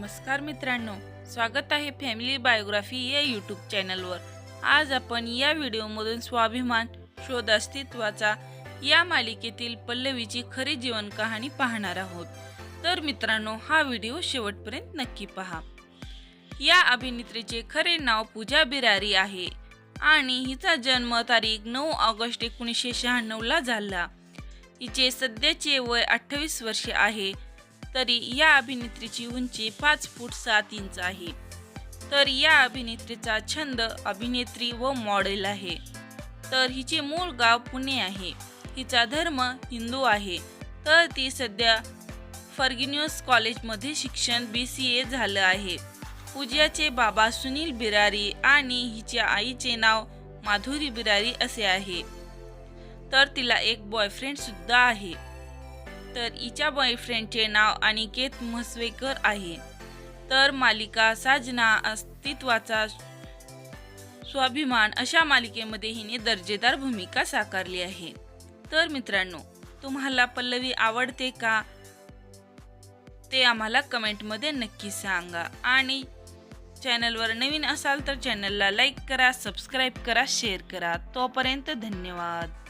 नमस्कार मित्रांनो स्वागत आहे फॅमिली बायोग्राफी या यूट्यूब चॅनलवर. आज आपण या व्हिडिओमधून स्वाभिमान शोध अस्तित्वाचा या मालिकेतील पल्लवीची खरी जीवन कहाणी पाहणार आहोत. तर मित्रांनो हा व्हिडिओ शेवटपर्यंत नक्की पहा. या अभिनेत्रीचे खरे नाव पूजा बिरारी आहे आणि हिचा जन्म तारीख नऊ ऑगस्ट एकोणीसशे शहाण्णवला झाला. हिचे सध्याचे वय अठ्ठावीस वर्षे आहे. तरी या अभिनेत्रीची उंची पाच फूट सात इंच आहे. तर या अभिनेत्रीचा छंद अभिनेत्री व मॉडेल आहे. तर हिचे मूळ गाव पुणे आहे. हिचा धर्म हिंदू आहे. तर ती सध्या फर्गिन्यूस कॉलेजमध्ये शिक्षण बी सी ए झालं आहे. पूजाचे बाबा सुनील बिरारी आणि हिच्या आईचे नाव माधुरी बिरारी असे आहे. तर तिला एक बॉयफ्रेंड सुद्धा आहे. तर हिच्या बॉयफ्रेंडचे नाव अनिकेत म्हसवेकर आहे. तर मालिका साजना अस्तित्वाचा स्वाभिमान अशा मालिकेमध्ये हिने दर्जेदार भूमिका साकारली आहे. तर मित्रांनो तुम्हाला पल्लवी आवडते का? ते आम्हाला कमेंटमध्ये नक्की सांगा. आणि चॅनलवर नवीन असाल तर चॅनलला लाईक करा सबस्क्राईब करा शेअर करा. तोपर्यंत धन्यवाद.